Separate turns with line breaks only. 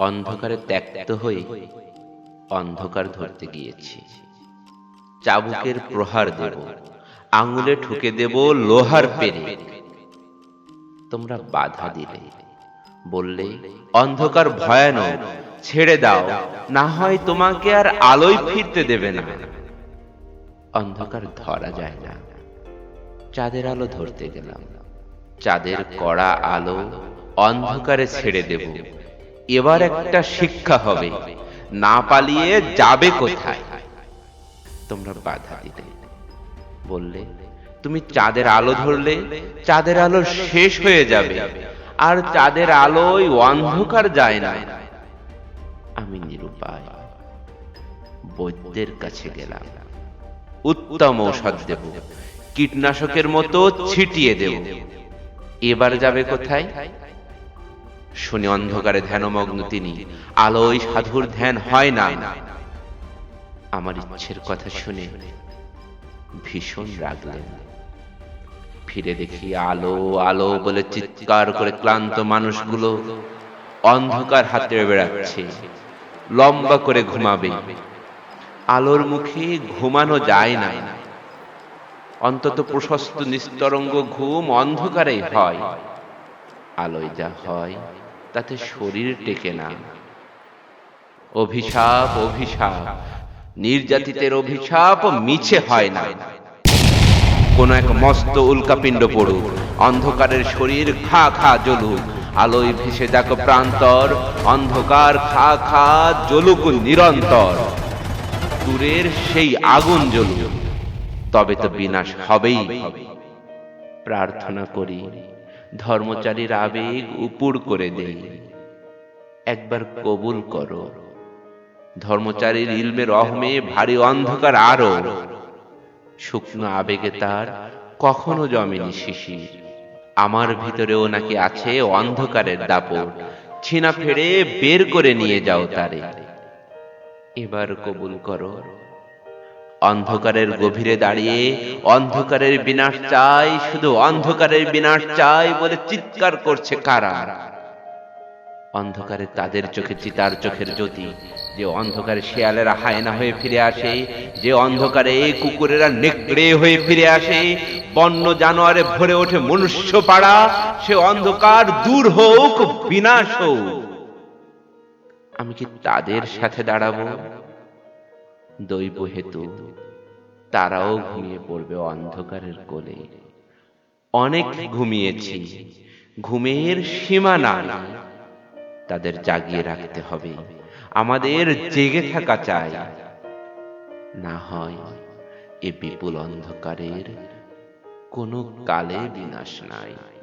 অন্ধকারে ত্যাক্ত হয়ে অন্ধকার ধরতে গিয়েছি। চাবুকের প্রহার দেব, আঙুলে ঠুকে দেব লোহার পেরে তোমরা বাধা দিলে, বললে, অন্ধকার ভয়ানক, ছেড়ে দাও, না হয় তোমাকে আর আলোয় ফিরতে দেবে না। অন্ধকার ধরা যায় না। চাঁদের আলো ধরতে গেলাম। চাঁদের কড়া আলো অন্ধকারে ছেড়ে দেব। এবার একটা শিক্ষা হবে। না পালিয়ে যাবে কোথায়? তোমরা বাধা দিলে। বললে, তুমি চাঁদের আলো ধরলে, চাঁদের আলো শেষ হয়ে যাবে। আর চাঁদের আলোয় অন্ধকার যায় না। আমি নিরুপায় বৈদ্যের কাছে গেলাম। উত্তম ঔষধ দেব, কীটনাশকের মতো ছিটিয়ে দেব। এবার যাবে কোথায়? শুনে অন্ধকারে ধ্যানমগ্ন তিনি, আলোয় সাধুর ধ্যান হয় না। আমার ইচ্ছের কথা শুনে ভীষণ রাগলেন। ফিরে দেখি আলো আলো বলে চিৎকার করে ক্লান্ত মানুষগুলো অন্ধকার হাতে বেড়াচ্ছে, লম্বা করে ঘুমাবে। আলোর মুখে ঘুমানো যায় না। অন্তত প্রশস্ত নিস্তরঙ্গ ঘুম অন্ধকারে হয়। আলোয় যা হয়, তাতে শরীর টেকে না। অভিশাপ অভিশাপ, নির্যাতিতের অভিশাপ মিছে হয় না। কোন এক মস্ত উল্কাপিণ্ড পড়ুক, অন্ধকারের শরীর খা খা জ্বলুক, আলোয় ভেসে যাক প্রান্তর, অন্ধকার খা খা জ্বলুক নিরন্তর। দূরের সেই আগুন জ্বলুক, তবে তো বিনাশ হবেই। প্রার্থনা করি। ধর্মচারীর আবেগ উপুর করে দেই একবার কবুল করো। ধর্মচারীর ইলমের অহমে ভারী অন্ধকার আরও। শুকনো আবেগে তার কখনো জমেনি শিশির। আমার ভিতরেও নাকি আছে অন্ধকারের দাপট। ছিনা ফেড়ে বের করে নিয়ে যাও তারে। এবার কবুল করো। অন্ধকারের গভীরে দাঁড়িয়ে অন্ধকারের বিনাশ চাই, শুধু অন্ধকারের বিনাশ চাই বলে চিৎকার করছে কারা? অন্ধকারে তাদের চোখে চিতার চোখের জ্যোতি, যে অন্ধকারে শেয়ালেরা হায়না হয়ে ফিরে আসে, যে অন্ধকারে কুকুরেরা নেকড়ে হয়ে ফিরে আসে, বন্য জানোয়ারে ভরে ওঠে মনুষ্য পাড়া, সে অন্ধকার দূর হোক, বিনাশ হোক। আমি কি তাদের সাথে দাঁড়াবো? দৈব হেতু। তারাও ঘুমিয়ে পড়বে অন্ধকারের কোলে। অনেক ঘুমিয়েছি। ঘুমের সীমা নাই। তাদের জাগিয়ে রাখতে হবে। আমাদের জেগে থাকা চাই। না হয় এ বিপুল অন্ধকারের কোনো কালে বিনাশ নাই।